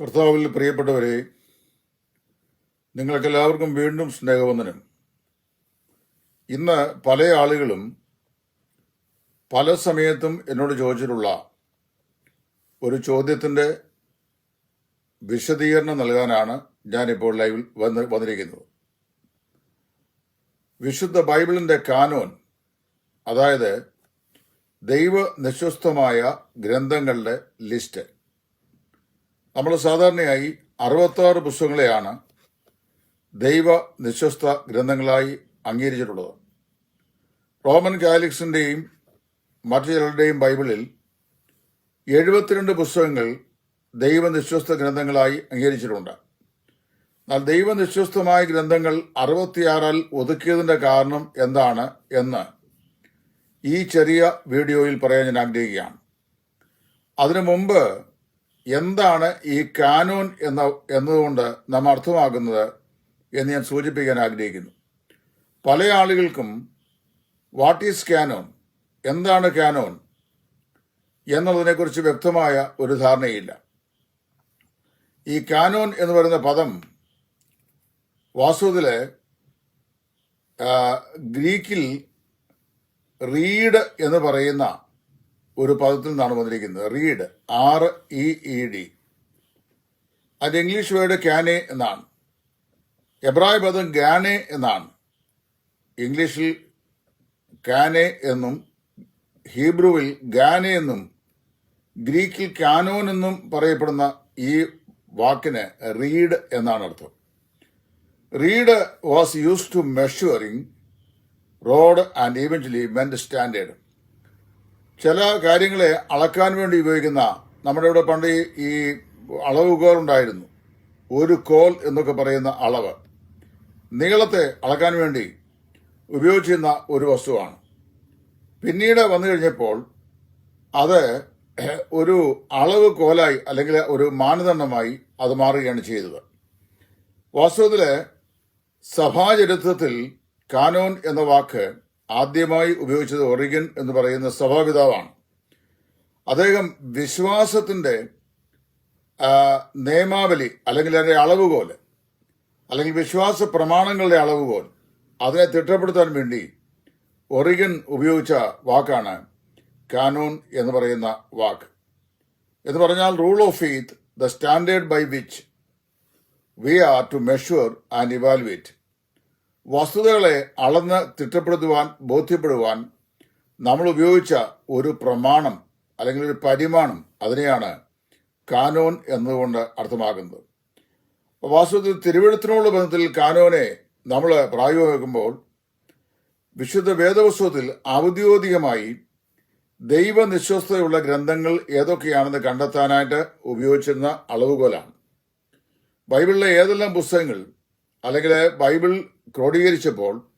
കർത്താവിൽ പ്രിയപ്പെട്ടവരെ നിങ്ങൾക്കെല്ലാവർക്കും വീണ്ടും സ്നേഹവന്ദനം. ഇന്ന് പല ആളുകളും പല സമയത്തും എന്നോട് ചോദിച്ചിട്ടുള്ള ഒരു ചോദ്യത്തിന്റെ വിശദീകരണം നൽകാനാണ് ഞാനിപ്പോൾ ലൈവിൽ വന്ന് വന്നിരിക്കുന്നത്. വിശുദ്ധ ബൈബിളിന്റെ കാനോൻ അതായത് ദൈവ നിശ്വസ്തമായ ഗ്രന്ഥങ്ങളുടെ ലിസ്റ്റ്. നമ്മൾ സാധാരണയായി അറുപത്താറ് പുസ്തകങ്ങളെയാണ് ദൈവ നിശ്വസ്ത ഗ്രന്ഥങ്ങളായി അംഗീകരിച്ചിട്ടുള്ളത്. റോമൻ കാലിക്സിന്റെയും മറ്റു ചിലരുടെയും ബൈബിളിൽ എഴുപത്തിരണ്ട് പുസ്തകങ്ങൾ ദൈവനിശ്വസ്ത ഗ്രന്ഥങ്ങളായി അംഗീകരിച്ചിട്ടുണ്ട്. എന്നാൽ ദൈവനിശ്വസ്തമായ ഗ്രന്ഥങ്ങൾ അറുപത്തിയാറാൽ ഒതുക്കിയതിന്റെ കാരണം എന്താണ് എന്ന് ഈ ചെറിയ വീഡിയോയിൽ പറയാൻ ഞാൻ ആഗ്രഹിക്കുകയാണ്. അതിനു മുമ്പ് എന്താണ് ഈ കാനോൻ എന്ന എന്നതുകൊണ്ട് നാം അർത്ഥമാക്കുന്നത് എന്ന് ഞാൻ സൂചിപ്പിക്കാൻ ആഗ്രഹിക്കുന്നു. പല ആളുകൾക്കും വാട്ട് ഈസ് കാനോൻ എന്താണ് കാനോൻ എന്നുള്ളതിനെക്കുറിച്ച് വ്യക്തമായ ഒരു ധാരണയില്ല. ഈ കാനോൻ എന്ന് പറയുന്ന പദം വാസ്തുവിലെ ഗ്രീക്കിൽ റീഡ് എന്ന് പറയുന്ന ഒരു പദത്തിൽ നിന്നാണ് വന്നിരിക്കുന്നത്. Reed R E E D അത് ഇംഗ്ലീഷ് വേർഡ് ക്യാനെ എന്നാണ്. എബ്രായ പദം ഗാനെ എന്നാണ്. ഇംഗ്ലീഷിൽ കാനെ എന്നും ഹീബ്രുവിൽ ഗാനെ എന്നും ഗ്രീക്കിൽ കാനോൻ എന്നും പറയപ്പെടുന്ന ഈ വാക്കിന് റീഡ് എന്നാണ് അർത്ഥം. Reed was use to measuring rod and eventually meant standard ചില കാര്യങ്ങളെ അളക്കാൻ വേണ്ടി ഉപയോഗിക്കുന്ന നമ്മുടെ ഇവിടെ പണ്ട് ഈ- അളവ് ഉണ്ടായിരുന്നു. ഒരു കോൽ എന്നൊക്കെ പറയുന്ന അളവ്. നീളത്തെ അളക്കാൻ വേണ്ടി ഉപയോഗിച്ചിരുന്ന ഒരു വസ്തുവാണ്. പിന്നീട് വന്നു കഴിഞ്ഞപ്പോൾ അത് ഒരു അളവ് കോലായി അല്ലെങ്കിൽ ഒരു മാനദണ്ഡമായി അത് മാറുകയാണ് ചെയ്തത്. വാസ്തവത്തിൽ സഭാചരിത്രത്തിൽ കാനോൻ എന്ന വാക്ക് ആദ്യമായി ഉപയോഗിച്ചത് ഒറിഗൻ എന്ന് പറയുന്ന സഭാപിതാവാണ്. അദ്ദേഹം വിശ്വാസത്തിന്റെ നിയമാവലി അല്ലെങ്കിൽ അതിന്റെ അളവുകോൽ അല്ലെങ്കിൽ വിശ്വാസ പ്രമാണങ്ങളുടെ അളവുകോൽ അതിനെ തിട്ടപ്പെടുത്താൻ വേണ്ടി ഒറിഗൻ ഉപയോഗിച്ച വാക്കാണ് കാനോൺ എന്ന് പറയുന്ന വാക്ക്. എന്ന് പറഞ്ഞാൽ rule of faith the standard by which we are to measure and evaluate. വസ്തുതകളെ അളന്ന് തിട്ടപ്പെടുത്തുവാൻ ബോധ്യപ്പെടുവാൻ നമ്മൾ ഉപയോഗിച്ച ഒരു പ്രമാണം അല്ലെങ്കിൽ ഒരു പരിമാണം അതിനെയാണ് കാനോൻ എന്നതുകൊണ്ട് അർത്ഥമാക്കുന്നത്. വാസ്തവത്തിൽ തിരുവഴുത്തിനോടുള്ള ബന്ധത്തിൽ കാനോനെ നമ്മൾ പ്രായോഗിക്കുമ്പോൾ വിശുദ്ധ വേദപുസ്തകത്തിൽ ഔദ്യോഗികമായി ദൈവനിശ്വസ്തയുള്ള ഗ്രന്ഥങ്ങൾ ഏതൊക്കെയാണെന്ന് കണ്ടെത്താനായിട്ട് ഉപയോഗിച്ചിരുന്ന അളവുകോലാണ്. ബൈബിളിലെ ഏതെല്ലാം പുസ്തകങ്ങൾ അല്ലെങ്കിൽ ബൈബിൾ ക്രോഡീകരിച്ചപ്പോൾ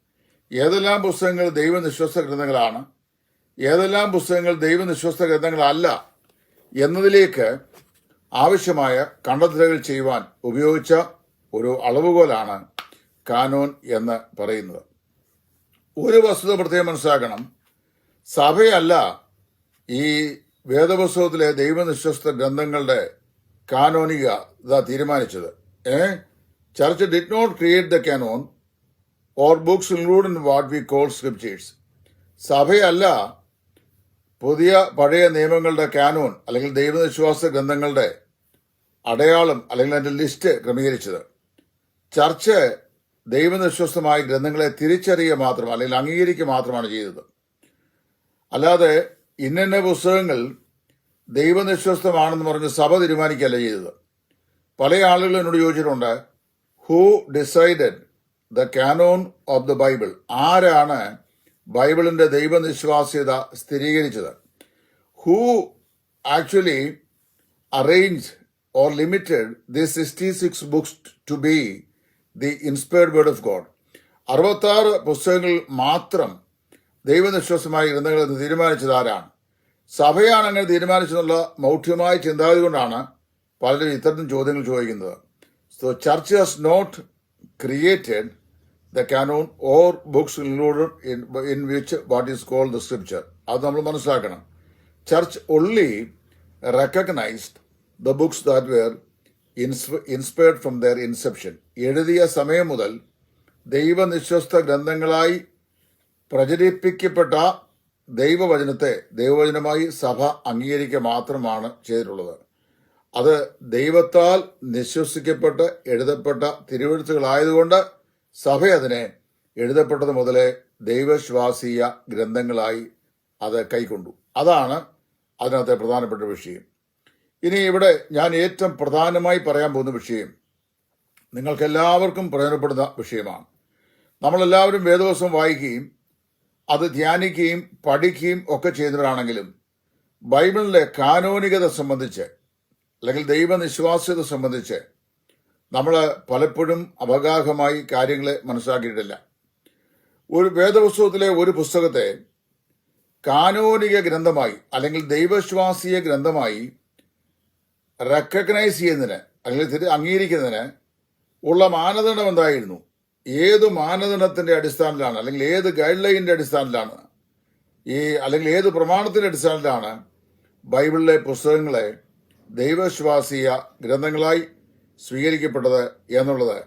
ഏതെല്ലാം പുസ്തകങ്ങൾ ദൈവനിശ്വസ്ത ഗ്രന്ഥങ്ങളാണ് ഏതെല്ലാം പുസ്തകങ്ങൾ ദൈവനിശ്വസ്ത ഗ്രന്ഥങ്ങളല്ല എന്നതിലേക്ക് ആവശ്യമായ കണ്ടെത്തലുകൾ ചെയ്യുവാൻ ഉപയോഗിച്ച ഒരു അളവുകോലാണ് കാനോൻ എന്ന് പറയുന്നത്. ഒരു വസ്തുത പ്രത്യേകം മനസ്സിലാക്കണം. സഭയല്ല ഈ വേദപുസ്തകത്തിലെ ദൈവനിശ്വസ്ത ഗ്രന്ഥങ്ങളുടെ കാനോനിക ഇതാ തീരുമാനിച്ചത്. ഏ? Church did not create the canon or books include in what we call scriptures സഭയല്ല പുതിയ പഴയ നിയമങ്ങളുടെ കാനോൺ അല്ലെങ്കിൽ ദൈവവിശ്വാസ ഗ്രന്ഥങ്ങളുടെ അടയാളം അല്ലെങ്കിൽ അതിന്റെ ലിസ്റ്റ് ക്രമീകരിച്ചത്. ചർച്ച് ദൈവനിശ്വസ്തമായ ഗ്രന്ഥങ്ങളെ തിരിച്ചറിയുക മാത്രം അല്ലെങ്കിൽ അംഗീകരിക്കുക മാത്രമാണ് ചെയ്തത്. അല്ലാതെ ഇന്ന പുസ്തകങ്ങൾ ദൈവനിശ്വസ്തമാണെന്ന് പറഞ്ഞ് സഭ തീരുമാനിക്കുകയല്ല ചെയ്തത്. പല ആളുകളും എന്നോട് ചോദിച്ചിട്ടുണ്ട് who decided the canon of the Bible ആരാണ് ബൈബിളിന്റെ ദൈവനിശ്വാസ്യത സ്ഥിരീകരിച്ചത്? Who actually arrange or limited the sixty six books to be the inspired word of God അറുപത്താറ് പുസ്തകങ്ങൾ മാത്രം ദൈവനിശ്വാസമായി ഗ്രന്ഥങ്ങൾ എന്ന് തീരുമാനിച്ചത് ആരാണ്? സഭയാണ് അങ്ങനെ തീരുമാനിച്ചെന്നുള്ള മൗഢ്യമായ ചിന്താഗതി കൊണ്ടാണ് പലരും ഇത്തരം ചോദ്യങ്ങൾ ചോദിക്കുന്നത്. So church has not created the canon or books included in in which what is called the scripture അത് നമ്മൾ മനസ്സിലാക്കണം. Church only recognised the books that were inspired from their inception എഴുതിയ സമയം മുതൽ ദൈവനിശ്വസ്ത ഗ്രന്ഥങ്ങളായി പ്രചരിപ്പിക്കപ്പെട്ട ദൈവവചനത്തെ ദൈവവചനമായി സഭ അംഗീകരിക്കുക മാത്രമാണ് ചെയ്തിട്ടുള്ളത്. അത് ദൈവത്താൽ നിശ്വസിക്കപ്പെട്ട് എഴുതപ്പെട്ട തിരുവഴുത്തുകളായതുകൊണ്ട് സഭ അതിനെ എഴുതപ്പെട്ടത് മുതലേ ദൈവശ്വാസീയ ഗ്രന്ഥങ്ങളായി അത് കൈക്കൊണ്ടു. അതാണ് അതിനകത്തെ പ്രധാനപ്പെട്ട വിഷയം. ഇനി ഇവിടെ ഞാൻ ഏറ്റവും പ്രധാനമായി പറയാൻ പോകുന്ന വിഷയം നിങ്ങൾക്കെല്ലാവർക്കും പ്രയോജനപ്പെടുന്ന വിഷയമാണ്. നമ്മളെല്ലാവരും വേദവസം വായിക്കുകയും അത് ധ്യാനിക്കുകയും പഠിക്കുകയും ഒക്കെ ചെയ്യുന്നവരാണെങ്കിലും ബൈബിളിലെ കാനോനികത സംബന്ധിച്ച് അല്ലെങ്കിൽ ദൈവനിശ്വാസ്യത സംബന്ധിച്ച് നമ്മൾ പലപ്പോഴും അവഗാഹമായി കാര്യങ്ങളെ മനസ്സിലാക്കിയിട്ടില്ല. ഒരു വേദപുസ്തകത്തിലെ ഒരു പുസ്തകത്തെ കാനോനിക ഗ്രന്ഥമായി അല്ലെങ്കിൽ ദൈവശ്വാസീയ ഗ്രന്ഥമായി റെക്കഗ്നൈസ് ചെയ്യുന്നതിന് അല്ലെങ്കിൽ അംഗീകരിക്കുന്നതിന് ഉള്ള മാനദണ്ഡം എന്തായിരുന്നു? ഏത് മാനദണ്ഡത്തിന്റെ അടിസ്ഥാനത്തിലാണ് അല്ലെങ്കിൽ ഏത് ഗൈഡ് ലൈനിന്റെ അടിസ്ഥാനത്തിലാണ്? ഈ അല്ലെങ്കിൽ ഏത് പ്രമാണത്തിന്റെ അടിസ്ഥാനത്തിലാണ് ബൈബിളിലെ പുസ്തകങ്ങളെ ദൈവശ്വാസീയ ഗ്രന്ഥങ്ങളായി സ്വീകരിക്കപ്പെട്ടത് എന്നുള്ളത്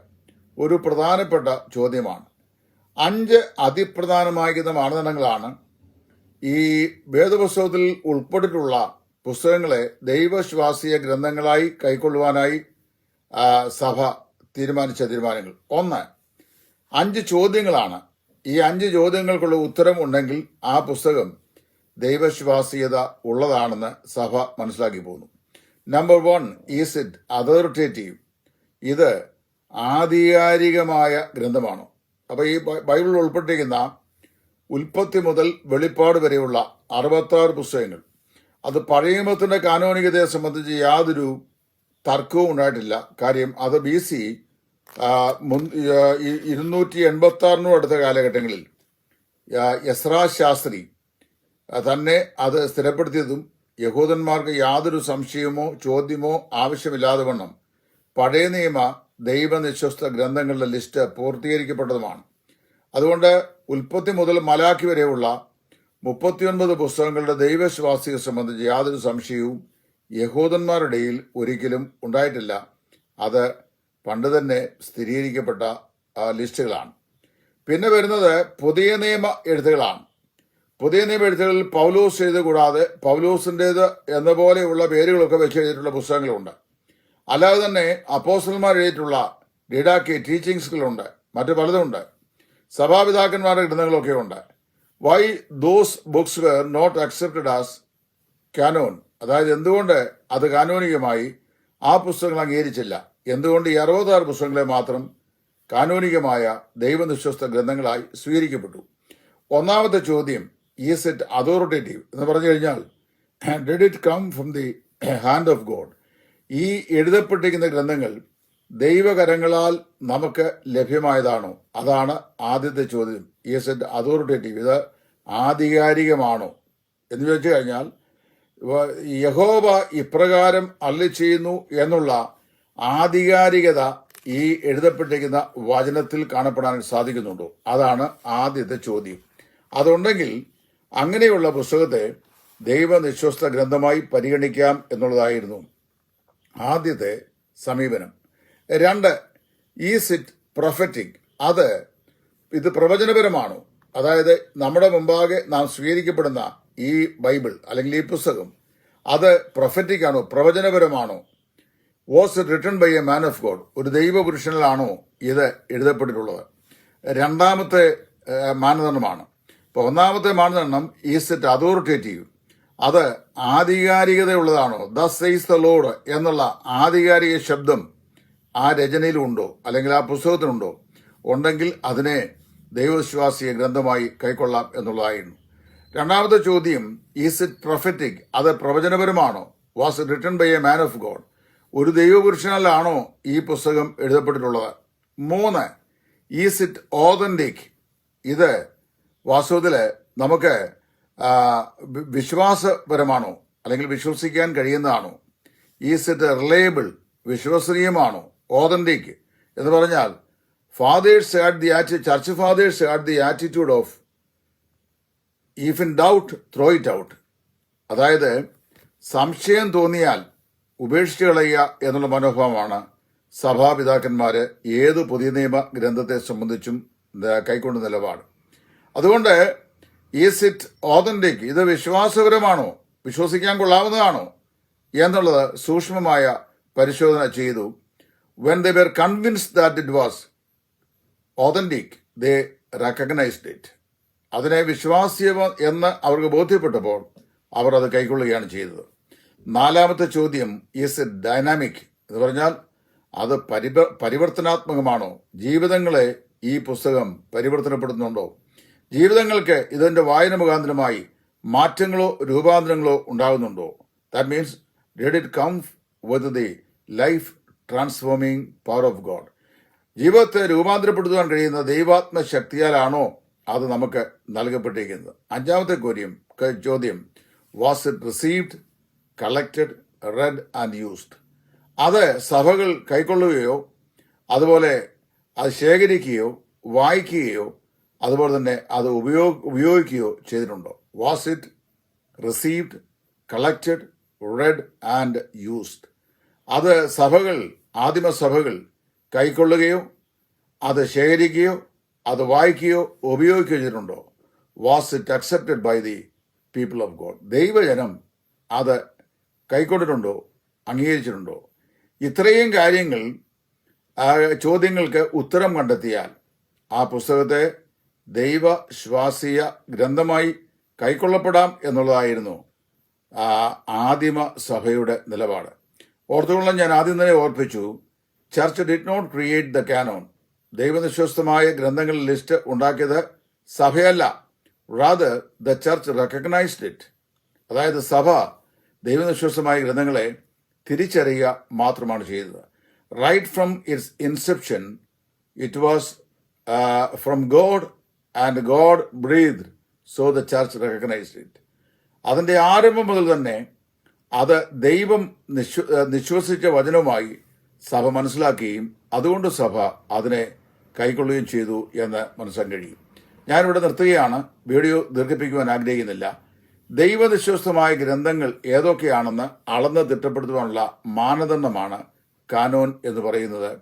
ഒരു പ്രധാനപ്പെട്ട ചോദ്യമാണ്. അഞ്ച് അതിപ്രധാനമായിരിക്കുന്ന മാനദണ്ഡങ്ങളാണ് ഈ വേദപുസ്തകത്തിൽ ഉൾപ്പെട്ടിട്ടുള്ള പുസ്തകങ്ങളെ ദൈവശ്വാസീയ ഗ്രന്ഥങ്ങളായി കൈക്കൊള്ളുവാനായി സഭ തീരുമാനിച്ച തീരുമാനങ്ങൾ. ഒന്ന് അഞ്ച് ചോദ്യങ്ങളാണ്. ഈ അഞ്ച് ചോദ്യങ്ങൾക്കുള്ള ഉത്തരം ഉണ്ടെങ്കിൽ ആ പുസ്തകം ദൈവശ്വാസീയത ഉള്ളതാണെന്ന് സഭ മനസ്സിലാക്കി പോകുന്നു. Number one is it authoritative ഇത് ആധികാരികമായ ഗ്രന്ഥമാണ്. അപ്പോൾ ഈ ബൈബിളിൽ ഉൾപ്പെട്ടിരിക്കുന്ന ഉൽപ്പത്തി മുതൽ വെളിപ്പാട് വരെയുള്ള അറുപത്താറ് പുസ്തകങ്ങൾ. അത് പഴയ നിയമത്തിന്റെ കാനോനികതയെ സംബന്ധിച്ച് യാതൊരു തർക്കവും ഉണ്ടായിട്ടില്ല. കാര്യം അത് ബി സി ഇരുന്നൂറ്റി എൺപത്തി ആറിനും അടുത്ത കാലഘട്ടങ്ങളിൽ യസ്രാ ശാസ്ത്രി തന്നെ അത് സ്ഥിരപ്പെടുത്തിയതും യഹൂദന്മാർക്ക് യാതൊരു സംശയമോ ചോദ്യമോ ആവശ്യമില്ലാതെ വണ്ണം. പഴയ നിയമ ദൈവനിശ്വസ്ത ഗ്രന്ഥങ്ങളുടെ ലിസ്റ്റ് പൂർത്തീകരിക്കപ്പെട്ടതുമാണ്. അതുകൊണ്ട് ഉൽപ്പത്തി മുതൽ മലാഖി വരെയുള്ള മുപ്പത്തിയൊൻപത് പുസ്തകങ്ങളുടെ ദൈവശ്വാസിയെ സംബന്ധിച്ച് യാതൊരു സംശയവും യഹൂദന്മാരുടെ ഒരിക്കലും ഉണ്ടായിട്ടില്ല. അത് പണ്ട് തന്നെ സ്ഥിരീകരിക്കപ്പെട്ട ലിസ്റ്റുകളാണ്. പിന്നെ വരുന്നത് പുതിയ നിയമ എഴുത്തുകളാണ്. പുതിയ നിയമ എഴുത്തുകളിൽ പൗലോസ് ചെയ്ത് കൂടാതെ പൗലോസിന്റേത് എന്ന പോലെയുള്ള പേരുകളൊക്കെ വെച്ച് എഴുതിയിട്ടുള്ള പുസ്തകങ്ങളുണ്ട്. അല്ലാതെ തന്നെ അപ്പോസ്റ്റലന്മാർ എഴുതിയിട്ടുള്ള ഡിഡാക്കി ടീച്ചിങ്സുകളുണ്ട്. മറ്റു പലതുമുണ്ട്. സഭാപിതാക്കന്മാരുടെ ഗ്രന്ഥങ്ങളൊക്കെ ഉണ്ട് why those books were not accepted as canon അതായത് എന്തുകൊണ്ട് അത് കാനോനികമായി ആ പുസ്തകങ്ങൾ അംഗീകരിച്ചില്ല? എന്തുകൊണ്ട് ഈ അറുപത്താറ് പുസ്തകങ്ങളെ മാത്രം കാനോനികമായ ദൈവനിശ്വസ്ത ഗ്രന്ഥങ്ങളായി സ്വീകരിക്കപ്പെട്ടു? ഒന്നാമത്തെ ചോദ്യം ഈസ് ഇറ്റ് അതോറിറ്റേറ്റീവ് എന്ന് പറഞ്ഞു കഴിഞ്ഞാൽ did it come from the hand of God ഈ എഴുതപ്പെട്ടിരിക്കുന്ന ഗ്രന്ഥങ്ങൾ ദൈവകരങ്ങളാൽ നമുക്ക് ലഭ്യമായതാണോ? അതാണ് ആദ്യത്തെ ചോദ്യം. ഈസ് ഇറ്റ് അതോറിറ്റേറ്റീവ് ഇത് ആധികാരികമാണോ? എന്ന് ചോദിച്ചു കഴിഞ്ഞാൽ യഹോബ ഇപ്രകാരം അല്ലി ചെയ്യുന്നു എന്നുള്ള ആധികാരികത ഈ എഴുതപ്പെട്ടിരിക്കുന്ന വചനത്തിൽ കാണപ്പെടാൻ സാധിക്കുന്നുണ്ടോ? അതാണ് ആദ്യത്തെ ചോദ്യം. അതുണ്ടെങ്കിൽ അങ്ങനെയുള്ള പുസ്തകത്തെ ദൈവനിശ്വസ്ത ഗ്രന്ഥമായി പരിഗണിക്കാം എന്നുള്ളതായിരുന്നു ആദ്യത്തെ സമീപനം. രണ്ട് ഈസ് ഇറ്റ് പ്രൊഫറ്റിക്? അത് ഇത് പ്രവചനപരമാണോ? അതായത് നമ്മുടെ മുമ്പാകെ നാം സ്വീകരിക്കപ്പെടുന്ന ഈ ബൈബിൾ അല്ലെങ്കിൽ ഈ പുസ്തകം അത് പ്രൊഫറ്റിക് ആണോ പ്രവചനപരമാണോ? Was written by a man of God? ഒരു ദൈവപുരുഷനിലാണോ ഇത് എഴുതപ്പെട്ടിട്ടുള്ളത്? രണ്ടാമത്തെ മാനദണ്ഡമാണ്. ഇപ്പോൾ ഒന്നാമത്തെ മാനദണ്ഡം ഈസ് ഇറ്റ് അതോറിറ്റേറ്റീവ് അത് ആധികാരികതയുള്ളതാണോ? ദ സെയ്സ് ദ ലോഡ് എന്നുള്ള ആധികാരിക ശബ്ദം ആ രചനയിലുണ്ടോ? അല്ലെങ്കിൽ ആ പുസ്തകത്തിനുണ്ടോ ഉണ്ടെങ്കിൽ അതിനെ ദൈവവിശ്വാസിയ ഗ്രന്ഥമായി കൈക്കൊള്ളാം എന്നുള്ളതായിരുന്നു. രണ്ടാമത്തെ ചോദ്യം ഈസ് ഇറ്റ് പ്രൊഫറ്റിക് അത് പ്രവചനപരമാണോ? Was written by a man of God ഒരു ദൈവപുരുഷനാലാണോ ഈ പുസ്തകം എഴുതപ്പെട്ടിട്ടുള്ളത്? മൂന്ന് ഈസ് ഇറ്റ് ഓതന്റിക് ഇത് വാസ്തവത്തിൽ നമുക്ക് വിശ്വാസപരമാണോ അല്ലെങ്കിൽ വിശ്വസിക്കാൻ കഴിയുന്നതാണോ ഈസ് ഇറ്റ് റിലയബിൾ വിശ്വസനീയമാണോ ഓതന്റിക് എന്ന് പറഞ്ഞാൽ fathers had the ആറ്റി church fathers had the attitude of if in doubt throw it out അതായത് സംശയം തോന്നിയാൽ ഉപേക്ഷിച്ച് കളയുക എന്നുള്ള മനോഭാവമാണ് സഭാപിതാക്കന്മാർ ഏത് പുതിയ നിയമ ഗ്രന്ഥത്തെ സംബന്ധിച്ചും കൈക്കൊണ്ട നിലപാട്. അതുകൊണ്ട് ഈസ് ഇറ്റ് ഓതന്റിക് ഇത് വിശ്വാസപരമാണോ? വിശ്വസിക്കാൻ കൊള്ളാവുന്നതാണോ? എന്നുള്ളത് സൂക്ഷ്മമായ പരിശോധന ചെയ്തു. When they were convince that it was authentic they recognised it അതിനെ വിശ്വാസ്യം എന്ന് അവർക്ക് ബോധ്യപ്പെട്ടപ്പോൾ അവർ അത് കൈക്കൊള്ളുകയാണ് ചെയ്തത്. നാലാമത്തെ ചോദ്യം ഈസ് ഇറ്റ് ഡൈനാമിക് എന്ന് പറഞ്ഞാൽ അത് പരിവർത്തനാത്മകമാണോ? ജീവിതങ്ങളെ ഈ പുസ്തകം പരിവർത്തനപ്പെടുത്തുന്നുണ്ടോ? ജീവിതങ്ങൾക്ക് ഇതിന്റെ വായന മുഖാന്തരമായി മാറ്റങ്ങളോ രൂപാന്തരങ്ങളോ ഉണ്ടാകുന്നുണ്ടോ? That means did it come with the life transforming power of God ജീവിതത്തെ രൂപാന്തരപ്പെടുത്തുവാൻ കഴിയുന്ന ദൈവാത്മ ശക്തിയാലാണോ അത് നമുക്ക് നൽകപ്പെട്ടിരിക്കുന്നത്? അഞ്ചാമത്തെ ചോദ്യം ചോദ്യം. Was it received collected read and used അത് സഭകൾ കൈക്കൊള്ളുകയോ അതുപോലെ അത് ശേഖരിക്കുകയോ വായിക്കുകയോ അതുപോലെ തന്നെ അത് ഉപയോഗ ഉപയോഗിക്കുകയോ ചെയ്തിട്ടുണ്ടോ? Was it received collected read and used അത് സഭകൾ ആദിമ സഭകൾ കൈക്കൊള്ളുകയോ അത് ശേഖരിക്കുകയോ അത് വായിക്കുകയോ ഉപയോഗിക്കുകയോ ചെയ്തിട്ടുണ്ടോ? Was it accepted by the people of God ദൈവജനം അത് കൈക്കൊണ്ടിട്ടുണ്ടോ? അംഗീകരിച്ചിട്ടുണ്ടോ? ഇത്രയും കാര്യങ്ങൾ ചോദ്യങ്ങൾക്ക് ഉത്തരം കണ്ടെത്തിയാൽ ആ പുസ്തകത്തെ ദൈവ ശ്വാസീയ ഗ്രന്ഥമായി കൈക്കൊള്ളപ്പെടാം എന്നുള്ളതായിരുന്നു ആ ആദിമ സഭയുടെ നിലപാട്. ഓർത്തുകൊള്ളാൻ ഞാൻ ആദ്യം തന്നെ ഓർപ്പിച്ചു church did not create the canon ദൈവനിശ്വസ്തമായ ഗ്രന്ഥങ്ങളുടെ ലിസ്റ്റ് ഉണ്ടാക്കിയത് സഭയല്ല rather the church recognised it അതായത് സഭ ദൈവനിശ്വസ്തമായ ഗ്രന്ഥങ്ങളെ തിരിച്ചറിയുക മാത്രമാണ് ചെയ്തത്. Right from its inception it was from God and God breathe so the church recognised it അതിന്റെ ആരംഭം മുതൽ തന്നെ അത് ദൈവം നിശ്വസിച്ച വചനവുമായി സഭ മനസ്സിലാക്കുകയും അതുകൊണ്ട് സഭ അതിനെ കൈക്കൊള്ളുകയും ചെയ്തു എന്ന് മനസ്സിലാൻ കഴിയും. ഞാനിവിടെ നിർത്തുകയാണ്. വീഡിയോ ദീർഘിപ്പിക്കുവാൻ ആഗ്രഹിക്കുന്നില്ല. ദൈവനിശ്വസ്തമായ ഗ്രന്ഥങ്ങൾ ഏതൊക്കെയാണെന്ന് അളന്ന് തിട്ടപ്പെടുത്തുവാനുള്ള മാനദണ്ഡമാണ് കാനോൻ എന്ന് പറയുന്നത്.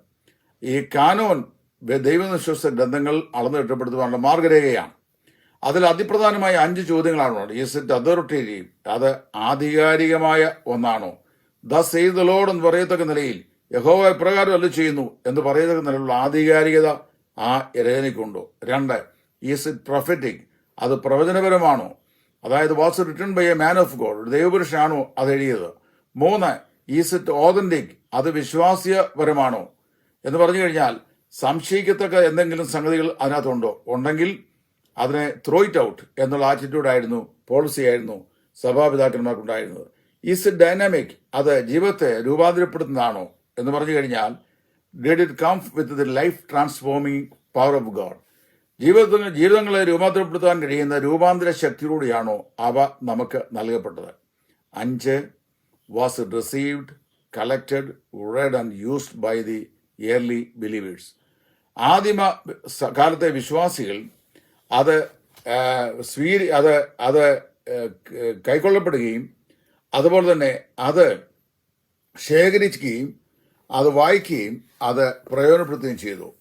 ഈ കാനോൻ ദൈവനിശ്വസ്ത ഗ്രന്ഥങ്ങൾ അളന്ന് തിട്ടപ്പെടുത്തുവാനുള്ള മാർഗരേഖയാണ്. അതിൽ അതിപ്രധാനമായ അഞ്ച് ചോദ്യങ്ങളാണ് ഈസ് ഇറ്റ് അതോറിറ്റേറ്റീവ് അത് ആധികാരികമായ ഒന്നാണോ? ദ സെയ്ത് ലോഡ് എന്ന് പറയത്തക്ക നിലയിൽ യഹോവ എപ്രകാരം അല്ല ചെയ്യുന്നു എന്ന് പറയത്തക്ക നിലയിലുള്ള ആധികാരികത ആ രചനയ്ക്കുണ്ടോ രണ്ട് ഈസ് ഇറ്റ് പ്രൊഫറ്റിക് അത് പ്രവചനപരമാണോ? അതായത് was written by a man of God ദൈവപുരുഷനാണോ അത് എഴുതിയത്? മൂന്ന് ഈസ് ഇറ്റ് ഓതന്റിക് അത് വിശ്വാസ്യപരമാണോ? എന്ന് പറഞ്ഞു കഴിഞ്ഞാൽ സംശയിക്കത്തക്ക എന്തെങ്കിലും സംഗതികൾ അതിനകത്തുണ്ടോ? ഉണ്ടെങ്കിൽ അതിനെ ത്രോ ഇറ്റ് ഔട്ട് എന്നുള്ള ആറ്റിറ്റ്യൂഡ് ആയിരുന്നു പോളിസി ആയിരുന്നു സഭാപിതാക്കന്മാർക്കുണ്ടായിരുന്നത്. ഈസ് ഇറ്റ് ഡൈനാമിക് അത് ജീവിതത്തെ രൂപാന്തരപ്പെടുത്തുന്നതാണോ? എന്ന് പറഞ്ഞു കഴിഞ്ഞാൽ did it come with the life transforming power of God ജീവിതത്തിന് ജീവിതങ്ങളെ രൂപാന്തരപ്പെടുത്താൻ കഴിയുന്ന രൂപാന്തര ശക്തിയിലൂടെയാണോ അവ നമുക്ക് നൽകപ്പെട്ടത്? അഞ്ച് was received collected read and used by the early believers ആദിമ കാലത്തെ വിശ്വാസികൾ അത് സ്വീകരി അത് അത് കൈക്കൊള്ളപ്പെടുകയും അതുപോലെ തന്നെ അത് ശേഖരിക്കുകയും അത് വായിക്കുകയും അത് പ്രയോജനപ്പെടുത്തുകയും ചെയ്തു.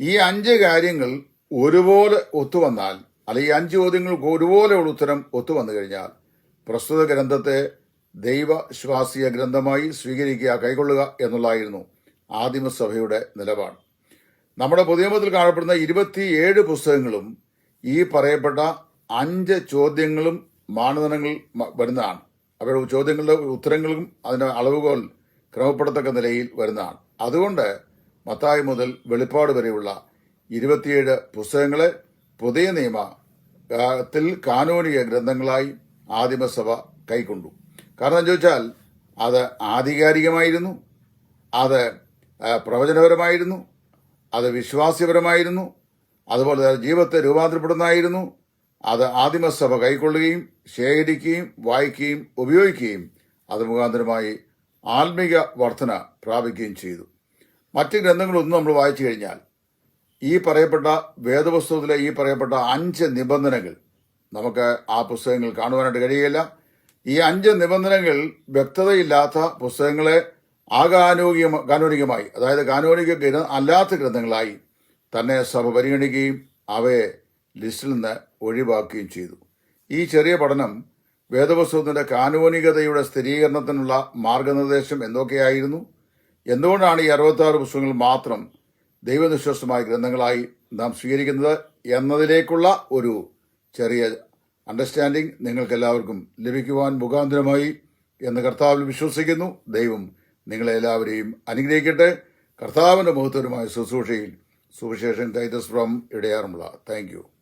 ഈ അഞ്ച് കാര്യങ്ങൾ ഒരുപോലെ ഒത്തുവന്നാൽ അല്ലെങ്കിൽ അഞ്ച് ചോദ്യങ്ങൾക്ക് ഒരുപോലെയുള്ള ഉത്തരം ഒത്തു ഒത്തുവന്നു കഴിഞ്ഞാൽ പ്രസ്തുത ഗ്രന്ഥത്തെ ദൈവശ്വാസീയ ഗ്രന്ഥമായി സ്വീകരിക്കുക കൈക്കൊള്ളുക എന്നുള്ളതായിരുന്നു ആദിമസഭയുടെ നിലപാട്. നമ്മുടെ പുതിയ നിയമത്തിൽ കാണപ്പെടുന്ന ഇരുപത്തിയേഴ് പുസ്തകങ്ങളും ഈ പറയപ്പെട്ട അഞ്ച് ചോദ്യങ്ങളും മാനദണ്ഡങ്ങൾ വരുന്നതാണ്. അവരുടെ ചോദ്യങ്ങളുടെ ഉത്തരങ്ങളും അതിന്റെ അളവുകോൽ ക്രമപ്പെടത്തക്ക നിലയിൽ വരുന്നതാണ്. അതുകൊണ്ട് മത്തായി മുതൽ വെളിപ്പാട് വരെയുള്ള ഇരുപത്തിയേഴ് പുസ്തകങ്ങളെ പുതിയ നിയമത്തിൽ കാനോനിക ത്തിൽ കാനൂനിക ഗ്രന്ഥങ്ങളായി ആദിമസഭ കൈക്കൊണ്ടു. കാരണം ചോദിച്ചാൽ അത് ആധികാരികമായിരുന്നു അത് പ്രവചനപരമായിരുന്നു അത് വിശ്വാസ്യപരമായിരുന്നു. അതുപോലെ തന്നെ ജീവിതത്തെ രൂപാന്തരപ്പെടുന്നതായിരുന്നു. അത് ആദിമസഭ കൈക്കൊള്ളുകയും ശേഖരിക്കുകയും വായിക്കുകയും ഉപയോഗിക്കുകയും അത് മുഖാന്തരമായി ആത്മീക വർധന പ്രാപിക്കുകയും ചെയ്തു. മറ്റ് ഗ്രന്ഥങ്ങളൊന്നും നമ്മൾ വായിച്ചു കഴിഞ്ഞാൽ ഈ പറയപ്പെട്ട വേദപുസ്തകത്തിലെ ഈ പറയപ്പെട്ട അഞ്ച് നിബന്ധനകൾ നമുക്ക് ആ പുസ്തകങ്ങൾ കാണുവാനായിട്ട് കഴിയുകയില്ല. ഈ അഞ്ച് നിബന്ധനകൾ വ്യക്തതയില്ലാത്ത പുസ്തകങ്ങളെ ആകാനോഗ്യ കാനോനികമായി അതായത് കാനോനിക അല്ലാത്ത ഗ്രന്ഥങ്ങളായി തന്നെ സഭ പരിഗണിക്കുകയും അവയെ ലിസ്റ്റിൽ നിന്ന് ഒഴിവാക്കുകയും ചെയ്തു. ഈ ചെറിയ പഠനം വേദപുസ്തകത്തിന്റെ കാനോനികതയുടെ സ്ഥിരീകരണത്തിനുള്ള മാർഗനിർദ്ദേശം എന്തൊക്കെയായിരുന്നു? എന്തുകൊണ്ടാണ് ഈ അറുപത്താറ് പുസ്തകങ്ങൾ മാത്രം ദൈവനിശ്വാസമായ ഗ്രന്ഥങ്ങളായി നാം സ്വീകരിക്കുന്നത് എന്നതിലേക്കുള്ള ഒരു ചെറിയ അണ്ടർസ്റ്റാൻഡിംഗ് നിങ്ങൾക്കെല്ലാവർക്കും ലഭിക്കുവാൻ മുഖാന്തരമായി എന്ന് കർത്താവിൽ വിശ്വസിക്കുന്നു. ദൈവം നിങ്ങളെല്ലാവരെയും അനുഗ്രഹിക്കട്ടെ. കർത്താവിന്റെ മഹത്വരമായ ശുശ്രൂഷയിൽ സുവിശേഷൻ ടൈറ്റസ് ഫ്രം ഇടയാറുമുള്ള താങ്ക്